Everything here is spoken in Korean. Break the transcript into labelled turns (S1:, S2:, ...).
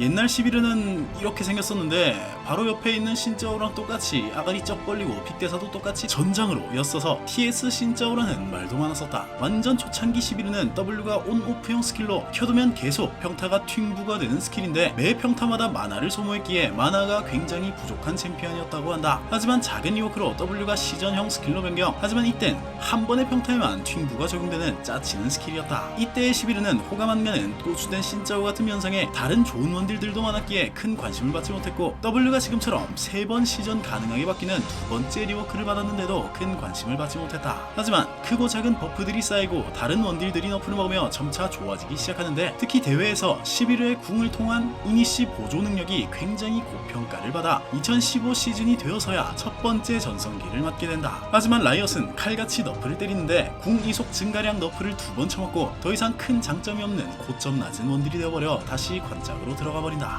S1: 옛날 11회는 이렇게 생겼었는데 바로 옆에 있는 신짜오랑 똑같이 아가리 쩍 벌리고 빅대사도 똑같이 전장으로 였어서 TS 신짜오라는 말도 많았었다. 완전 초창기 11회는 W가 온오프형 스킬로 켜두면 계속 평타가 튕부가 되는 스킬인데 매 평타마다 만화를 소모했기에 만화가 굉장히 부족한 챔피언이었다고 한다. 하지만 작은 리워크로 W가 시전형 스킬로 변경. 하지만 이땐 한 번의 평타에만 튕부가 적용되는 짜치는 스킬이었다. 이때의 11회는 호감한면은 고수된 신짜오 같은 면상에 다른 좋은 원 딜들도 많았기에 큰 관심을 받지 못했고 W가 지금처럼 세번 시전 가능하게 바뀌는 두 번째 리워크를 받았는데도 큰 관심을 받지 못했다. 하지만 크고 작은 버프들이 쌓이고 다른 원딜들이 너프를 먹으며 점차 좋아지기 시작하는데 특히 대회에서 11회의 궁을 통한 이니시 보조 능력이 굉장히 고평가를 받아 2015 시즌이 되어서야 첫 번째 전성기를 맞게 된다. 하지만 라이엇은 칼같이 너프를 때리는데 궁 이속 증가량 너프를 두 번 쳐먹고 더 이상 큰 장점이 없는 고점 낮은 원딜이 되어버려 다시 관짝으로 들어가 버린다.